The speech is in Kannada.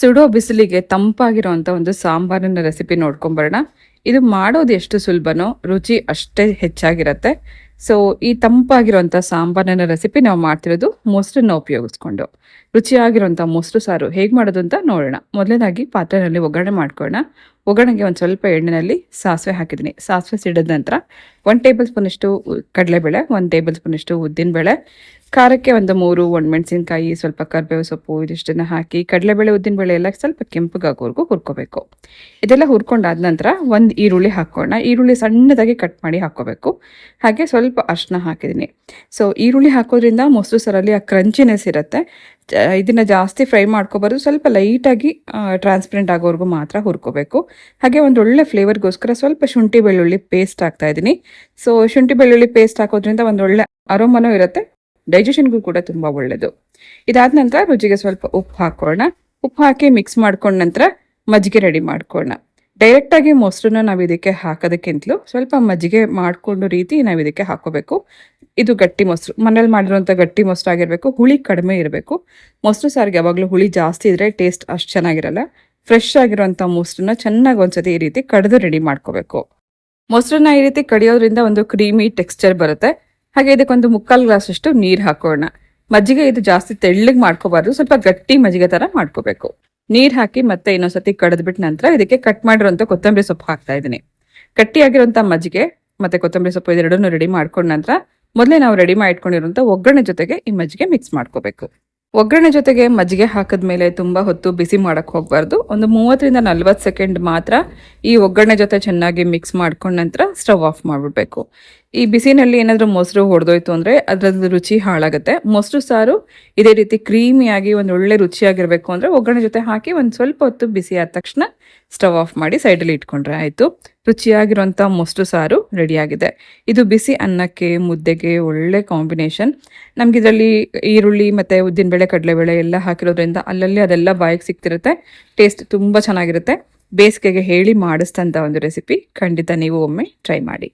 ಸುಡೋ ಬಿಸಿಲಿಗೆ ತಂಪಾಗಿರುವಂಥ ಒಂದು ಸಾಂಬಾರಿನ ರೆಸಿಪಿ ನೋಡ್ಕೊಂಬರೋಣ ಇದು ಮಾಡೋದು ಎಷ್ಟು ಸುಲಭನೋ ರುಚಿ ಅಷ್ಟೇ ಹೆಚ್ಚಾಗಿರತ್ತೆ. ಸೊ ಈ ತಂಪಾಗಿರುವಂಥ ಸಾಂಬಾರನ ರೆಸಿಪಿ ನಾವು ಮಾಡ್ತಿರೋದು ಮೊಸರನ್ನ ಉಪಯೋಗಿಸ್ಕೊಂಡು. ರುಚಿಯಾಗಿರುವಂಥ ಮೊಸರು ಸಾರು ಹೇಗೆ ಮಾಡೋದು ಅಂತ ನೋಡೋಣ. ಮೊದಲನೇದಾಗಿ ಪಾತ್ರೆಯಲ್ಲಿ ಒಗ್ಗರಣೆ ಮಾಡ್ಕೊಳ್ಳೋಣ. ಒಗ್ಗರಣೆಗೆ ಒಂದು ಸ್ವಲ್ಪ ಎಣ್ಣೆಯಲ್ಲಿ ಸಾಸಿವೆ ಹಾಕಿದ್ದೀನಿ. ಸಾಸಿವೆ ಸಿಡಿದ ನಂತರ ಒನ್ ಟೇಬಲ್ ಸ್ಪೂನಷ್ಟು ಕಡಲೆಬೇಳೆ, ಒಂದು ಟೇಬಲ್ ಸ್ಪೂನಷ್ಟು ಉದ್ದಿನಬೇಳೆ ಖಾರಕ್ಕೆ ಒಂದು ಮೂರು ಒಣಮೆಣಸಿನ್ಕಾಯಿ, ಸ್ವಲ್ಪ ಕರಿಬೇವು ಸೊಪ್ಪು ಇದಿಷ್ಟನ್ನು ಹಾಕಿ ಕಡಲೆಬೇಳೆ ಉದ್ದಿನಬೇಳೆ ಎಲ್ಲ ಸ್ವಲ್ಪ ಕೆಂಪಗಾಗೋವರೆಗೂ ಹುರ್ಕೋಬೇಕು. ಇದೆಲ್ಲ ಹುರ್ಕೊಂಡಾದ ನಂತರ ಒಂದು ಈರುಳ್ಳಿ ಹಾಕೋಣ ಈರುಳ್ಳಿ ಸಣ್ಣದಾಗಿ ಕಟ್ ಮಾಡಿ ಹಾಕೋಬೇಕು ಹಾಗೆ ಸ್ವಲ್ಪ ಅರ್ಶಿನ ಹಾಕಿದ್ದೀನಿ. ಸೊ ಈರುಳ್ಳಿ ಹಾಕೋದ್ರಿಂದ ಮೊಸರು ಸರಲ್ಲಿ ಆ ಕ್ರಂಚಿನೆಸ್ ಇರುತ್ತೆ. ಇದನ್ನು ಇದನ್ನ ಜಾಸ್ತಿ ಫ್ರೈ ಮಾಡ್ಕೋಬಾರ್ದು. ಸ್ವಲ್ಪ ಲೈಟಾಗಿ ಟ್ರಾನ್ಸ್ಪರೆಂಟ್ ಆಗೋವರೆಗೂ ಮಾತ್ರ ಹುರ್ಕೋಬೇಕು. ಹಾಗೆ ಒಂದು ಒಳ್ಳೆ ಫ್ಲೇವರ್ಗೋಸ್ಕರ ಸ್ವಲ್ಪ ಶುಂಠಿ ಬೆಳ್ಳುಳ್ಳಿ ಪೇಸ್ಟ್ ಹಾಕ್ತಾ ಇದ್ದೀನಿ. ಸೊ ಶುಂಠಿ ಬೆಳ್ಳುಳ್ಳಿ ಪೇಸ್ಟ್ ಹಾಕೋದ್ರಿಂದ ಒಂದು ಒಳ್ಳೆ ಅರೋಮನೂ ಇರುತ್ತೆ. ಡೈಜೆಷನ್ಗೂ ಕೂಡ ತುಂಬ ಒಳ್ಳೆಯದು ಇದಾದ ನಂತರ ರುಚಿಗೆ ಸ್ವಲ್ಪ ಉಪ್ಪು ಹಾಕೋಣ. ಉಪ್ಪು ಹಾಕಿ ಮಿಕ್ಸ್ ಮಾಡ್ಕೊಂಡ ನಂತರ ಮಜ್ಜಿಗೆ ರೆಡಿ ಮಾಡ್ಕೊಳ್ಳೋಣ ಡೈರೆಕ್ಟಾಗಿ ಮೊಸರನ್ನ ನಾವು ಇದಕ್ಕೆ ಹಾಕೋದಕ್ಕಿಂತಲೂ ಸ್ವಲ್ಪ ಮಜ್ಜಿಗೆ ಮಾಡಿಕೊಂಡು ರೀತಿ ನಾವು ಇದಕ್ಕೆ ಹಾಕೋಬೇಕು. ಇದು ಗಟ್ಟಿ ಮೊಸರು. ಮನೇಲಿ ಮಾಡಿರುವಂಥ ಗಟ್ಟಿ ಮೊಸರು ಆಗಿರಬೇಕು, ಹುಳಿ ಕಡಿಮೆ ಇರಬೇಕು. ಮೊಸರು ಸಾರಿಗೆ ಯಾವಾಗಲೂ ಹುಳಿ ಜಾಸ್ತಿ ಇದ್ರೆ ಟೇಸ್ಟ್ ಅಷ್ಟು ಚೆನ್ನಾಗಿರಲ್ಲ. ಫ್ರೆಶ್ ಆಗಿರುವಂಥ ಮೊಸರನ್ನ ಚೆನ್ನಾಗಿ ಒಂದ್ಸತಿ ಈ ರೀತಿ ಕಡಿದು ರೆಡಿ ಮಾಡ್ಕೋಬೇಕು. ಮೊಸರನ್ನ ಈ ರೀತಿ ಕಡಿಯೋದ್ರಿಂದ ಒಂದು ಕ್ರೀಮಿ ಟೆಕ್ಸ್ಚರ್ ಬರುತ್ತೆ. ಹಾಗೆ ಇದಕ್ಕೊಂದು ಮುಕ್ಕಾಲು ಗ್ಲಾಸ್ ಅಷ್ಟು ನೀರು ಹಾಕೋಣ. ಮಜ್ಜಿಗೆ ಇದು ಜಾಸ್ತಿ ತೆಳ್ಳಗೆ ಮಾಡ್ಕೋಬಾರ್ದು, ಸ್ವಲ್ಪ ಗಟ್ಟಿ ಮಜ್ಜಿಗೆ ತರ ಮಾಡ್ಕೋಬೇಕು. ನೀರ್ ಹಾಕಿ ಮತ್ತೆ ಇನ್ನೊಂದ್ಸತಿ ಕಡಿದ್ಬಿಟ್ಟ ನಂತರ ಇದಕ್ಕೆ ಕಟ್ ಮಾಡಿರುವಂತ ಕೊತ್ತಂಬರಿ ಸೊಪ್ಪು ಹಾಕ್ತಾ ಇದ್ದೀನಿ. ಕಟ್ಟಿಯಾಗಿರುವಂತ ಮಜ್ಜಿಗೆ ಮತ್ತೆ ಕೊತ್ತಂಬರಿ ಸೊಪ್ಪು ಇದೆರಡನ್ನೂ ರೆಡಿ ಮಾಡ್ಕೊಂಡ ನಂತರ ಮೊದಲೇ ನಾವು ರೆಡಿ ಮಾಡಿ ಇಟ್ಕೊಂಡಿರುವಂತ ಒಗ್ಗರಣೆ ಜೊತೆಗೆ ಈ ಮಜ್ಜಿಗೆ ಮಿಕ್ಸ್ ಮಾಡ್ಕೋಬೇಕು. ಒಗ್ಗರಣೆ ಜೊತೆಗೆ ಮಜ್ಜಿಗೆ ಹಾಕಿದ್ಮೇಲೆ ತುಂಬಾ ಹೊತ್ತು ಬಿಸಿ ಮಾಡಕ್ ಹೋಗ್ಬಾರ್ದು. ಒಂದು ಮೂವತ್ತರಿಂದ ನಲ್ವತ್ತು ಸೆಕೆಂಡ್ ಮಾತ್ರ ಈ ಒಗ್ಗರಣೆ ಜೊತೆ ಚೆನ್ನಾಗಿ ಮಿಕ್ಸ್ ಮಾಡ್ಕೊಂಡ ನಂತರ ಸ್ಟವ್ ಆಫ್ ಮಾಡ್ಬಿಡ್ಬೇಕು. ಈ ಬಿಸಿನಲ್ಲಿ ಏನಾದರೂ ಮೊಸರು ಹೊಡೆದೋಯ್ತು ಅಂದರೆ ಅದರದ್ದು ರುಚಿ ಹಾಳಾಗುತ್ತೆ. ಮೊಸರು ಸಾರು ಇದೇ ರೀತಿ ಕ್ರೀಮಿಯಾಗಿ ಒಂದು ಒಳ್ಳೆ ರುಚಿಯಾಗಿರಬೇಕು ಅಂದರೆ ಒಗ್ಗರಣೆ ಜೊತೆ ಹಾಕಿ ಒಂದು ಸ್ವಲ್ಪ ಹೊತ್ತು ಬಿಸಿ ಆದ ತಕ್ಷಣ ಸ್ಟವ್ ಆಫ್ ಮಾಡಿ ಸೈಡಲ್ಲಿ ಇಟ್ಕೊಂಡ್ರೆ ಆಯಿತು. ರುಚಿಯಾಗಿರುವಂಥ ಮೊಸರು ಸಾರು ರೆಡಿಯಾಗಿದೆ. ಇದು ಬಿಸಿ ಅನ್ನಕ್ಕೆ, ಮುದ್ದೆಗೆ ಒಳ್ಳೆ ಕಾಂಬಿನೇಷನ್. ನಮ್ಗೆ ಇದರಲ್ಲಿ ಈರುಳ್ಳಿ ಮತ್ತು ಉದ್ದಿನಬೇಳೆ ಕಡಲೆಬೇಳೆ ಎಲ್ಲ ಹಾಕಿರೋದ್ರಿಂದ ಅಲ್ಲಲ್ಲಿ ಅದೆಲ್ಲ ಬಾಯಿಗೆ ಸಿಗ್ತಿರುತ್ತೆ. ಟೇಸ್ಟ್ ತುಂಬ ಚೆನ್ನಾಗಿರುತ್ತೆ. ಬೇಸಿಗೆಗೆ ಹೇಳಿ ಮಾಡಿಸ್ತಂಥ ಒಂದು ರೆಸಿಪಿ ಖಂಡಿತ ನೀವು ಒಮ್ಮೆ ಟ್ರೈ ಮಾಡಿ.